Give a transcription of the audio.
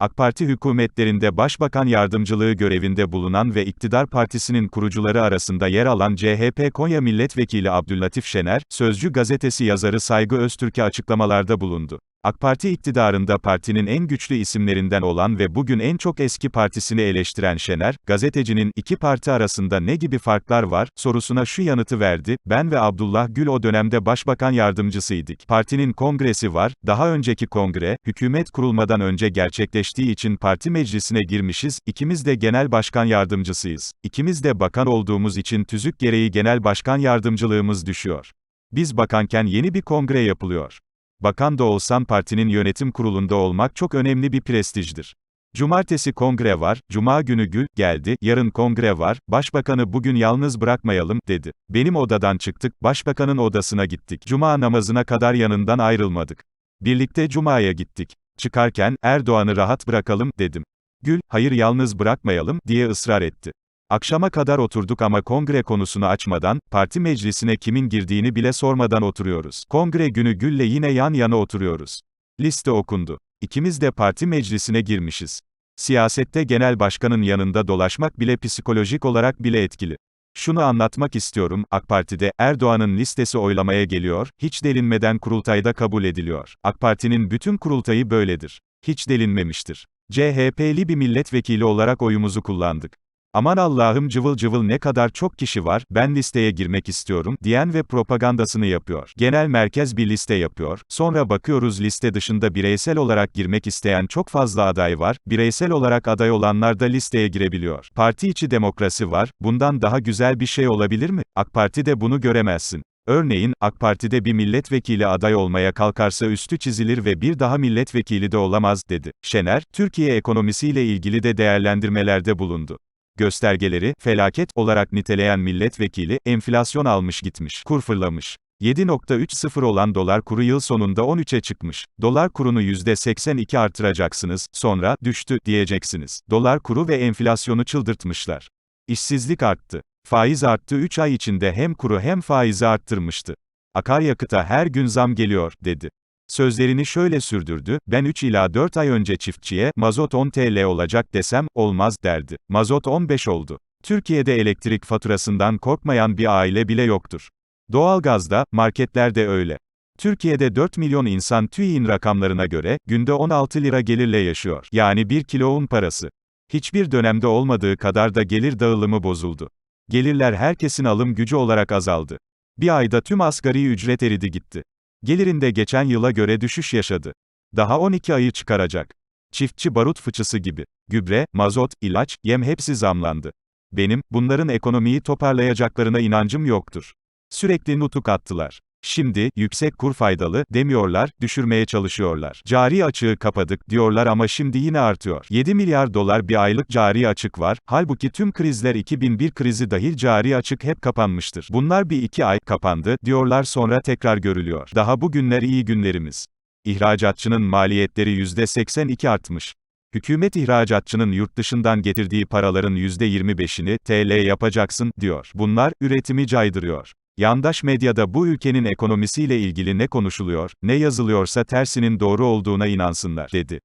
AK Parti hükümetlerinde başbakan yardımcılığı görevinde bulunan ve iktidar partisinin kurucuları arasında yer alan CHP Konya Milletvekili Abdüllatif Şener, Sözcü gazetesi yazarı Saygı Öztürk'e açıklamalarda bulundu. AK Parti iktidarında partinin en güçlü isimlerinden olan ve bugün en çok eski partisini eleştiren Şener, gazetecinin iki parti arasında ne gibi farklar var sorusuna şu yanıtı verdi, ben ve Abdullah Gül o dönemde başbakan yardımcısıydık. Partinin kongresi var, daha önceki kongre, hükümet kurulmadan önce gerçekleştiği için parti meclisine girmişiz, ikimiz de genel başkan yardımcısıyız. İkimiz de bakan olduğumuz için tüzük gereği genel başkan yardımcılığımız düşüyor. Biz bakanken yeni bir kongre yapılıyor. Bakan da olsan partinin yönetim kurulunda olmak çok önemli bir prestijdir. Cumartesi kongre var, cuma günü Gül, geldi, yarın kongre var, başbakanı bugün yalnız bırakmayalım, dedi. Benim odadan çıktık, başbakanın odasına gittik. Cuma namazına kadar yanından ayrılmadık. Birlikte cumaya gittik. Çıkarken, Erdoğan'ı rahat bırakalım, dedim. Gül, hayır yalnız bırakmayalım, diye ısrar etti. Akşama kadar oturduk ama kongre konusunu açmadan, parti meclisine kimin girdiğini bile sormadan oturuyoruz. Kongre günü Gül'le yine yan yana oturuyoruz. Liste okundu. İkimiz de parti meclisine girmişiz. Siyasette genel başkanın yanında dolaşmak bile psikolojik olarak bile etkili. Şunu anlatmak istiyorum, AK Parti'de, Erdoğan'ın listesi oylamaya geliyor, hiç delinmeden kurultayda kabul ediliyor. AK Parti'nin bütün kurultayı böyledir. Hiç delinmemiştir. CHP'li bir milletvekili olarak oyumuzu kullandık. Aman Allah'ım cıvıl cıvıl ne kadar çok kişi var, ben listeye girmek istiyorum, diyen ve propagandasını yapıyor. Genel merkez bir liste yapıyor, sonra bakıyoruz liste dışında bireysel olarak girmek isteyen çok fazla aday var, bireysel olarak aday olanlar da listeye girebiliyor. Parti içi demokrasi var, bundan daha güzel bir şey olabilir mi? AK Parti'de bunu göremezsin. Örneğin, AK Parti'de bir milletvekili aday olmaya kalkarsa üstü çizilir ve bir daha milletvekili de olamaz, dedi. Şener, Türkiye ekonomisiyle ilgili de değerlendirmelerde bulundu göstergeleri, felaket, olarak niteleyen milletvekili, enflasyon almış gitmiş, kur fırlamış. 7.30 olan dolar kuru yıl sonunda 13'e çıkmış. Dolar kurunu %82 artıracaksınız, sonra, düştü, diyeceksiniz. Dolar kuru ve enflasyonu çıldırtmışlar. İşsizlik arttı. Faiz arttı 3 ay içinde hem kuru hem faizi arttırmıştı. Akaryakıta her gün zam geliyor, dedi. Sözlerini şöyle sürdürdü, ben 3 ila 4 ay önce çiftçiye, mazot 10 TL olacak desem, olmaz derdi. Mazot 15 oldu. Türkiye'de elektrik faturasından korkmayan bir aile bile yoktur. Doğalgazda, marketlerde öyle. Türkiye'de 4 milyon insan TÜİ'nin rakamlarına göre, günde 16 lira gelirle yaşıyor. Yani 1 kilo un parası. Hiçbir dönemde olmadığı kadar da gelir dağılımı bozuldu. Gelirler herkesin alım gücü olarak azaldı. Bir ayda tüm asgari ücret eridi gitti. Gelirinde geçen yıla göre düşüş yaşadı. Daha 12 ayı çıkaracak. Çiftçi barut fıçısı gibi. Gübre, mazot, ilaç, yem hepsi zamlandı. Benim, bunların ekonomiyi toparlayacaklarına inancım yoktur. Sürekli nutuk attılar. Şimdi, yüksek kur faydalı, demiyorlar, düşürmeye çalışıyorlar. Cari açığı kapadık, diyorlar ama şimdi yine artıyor. 7 milyar dolar bir aylık cari açık var, halbuki tüm krizler 2001 krizi dahil cari açık hep kapanmıştır. Bunlar bir iki ay, kapandı, diyorlar sonra tekrar görülüyor. Daha bugünler iyi günlerimiz. İhracatçının maliyetleri %82 artmış. Hükümet ihracatçının yurt dışından getirdiği paraların %25'ini TL yapacaksın diyor. Bunlar üretimi caydırıyor. Yandaş medyada bu ülkenin ekonomisiyle ilgili ne konuşuluyor, ne yazılıyorsa tersinin doğru olduğuna inansınlar, dedi.